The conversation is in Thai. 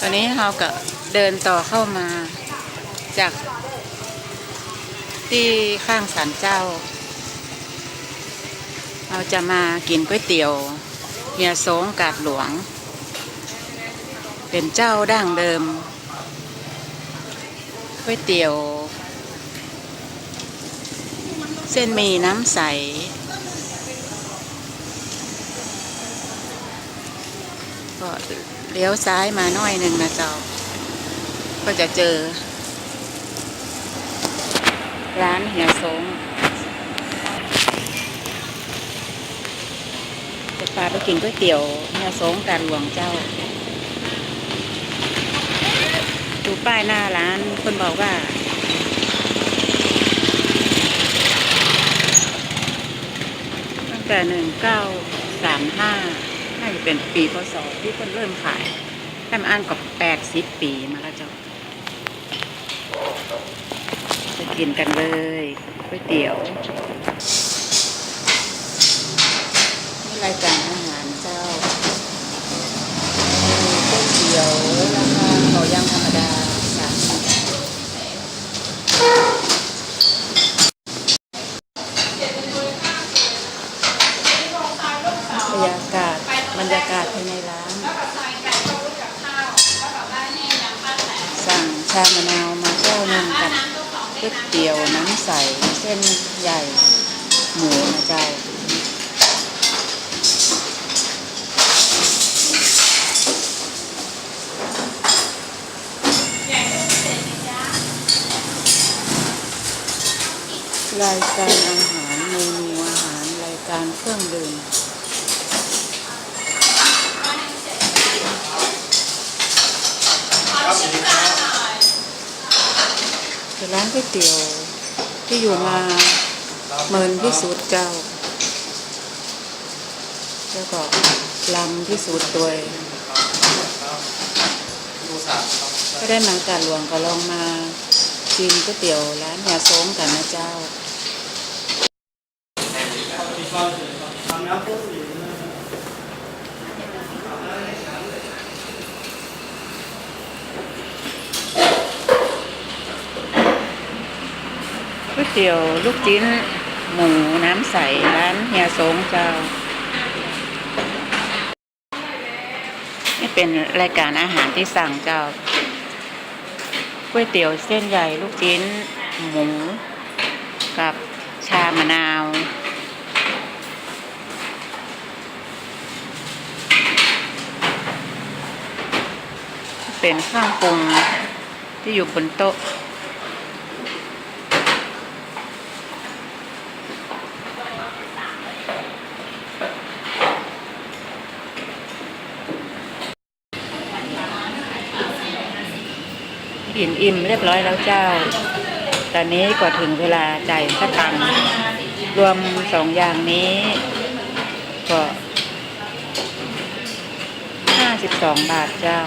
ตอนนี้เราก็เดินต่อเข้ามาจากที่ข้างศาลเจ้า เราจะมากินก๋วยเตี๋ยวเฮียโสงกาดหลวง เป็นเจ้าดั้งเดิมก๋วยเตี๋ยว เส้นหมีน้ำใส ก็เลี้ยวซ้ายมาน่อยหนึ่งนะเจ้า ก็จะเจอ ร้านเฮียสงจะพาไปกินก๋วยเตี๋ยวเฮียสงการหลวงเจ้า ดูป้ายหน้าร้านคนบอกว่าตั้งแต่หนึ่งเก้าสามห้าาจะเป็นปีพศที่คนเริ่มขายแต่มาอ่านกับแปดสิบปีมาแล้วเจ้าจะกินกันเลยก๋วยเตี๋ยวนี่รจ้ะหารเจ้ามีก๋วยเตี๋ยวราคาเขาย่างธรรมดาสามสิบบรรยากาศบรรยากาศภายในร้าน สั่งชามะนาวมาแก้วหนึงกับก๋วยเตี๋ยวน้ำใสเส้นใหญ่ หมูนะเจ้ารายการอาหารเมนูอาหารรายการเครื่องดื่ม เป็นร้านก๋วยเตี๋ยวที่อยู่มาเมินที่สุดเจ้า แล้วก็ลำที่สุดตัวยก็ได้มาการหลวงก็ลองมาชิมก๋วยเตี๋ยวร้านยาโซ้งกันนะเจ้า ก๋วยเตี๋ยวลูกชิ้น หมูน้ำใส ร้านเฮียสงเจ้า นี่เป็นรายการอาหารที่สั่งเจ้าก๋วยเตี๋ยวเส้นใหญ่ลูกชิ้น หมู กับชามะนาวเป็นเครื่องปรุงที่อยู่บนโต๊ะ กินอิ่มเรียบร้อยแล้วเจ้า ตอนนี้ก็ถึงเวลาจ่ายสตังค์รวมสองอย่างนี้ ก็ห้าสิบสองบาทเจ้า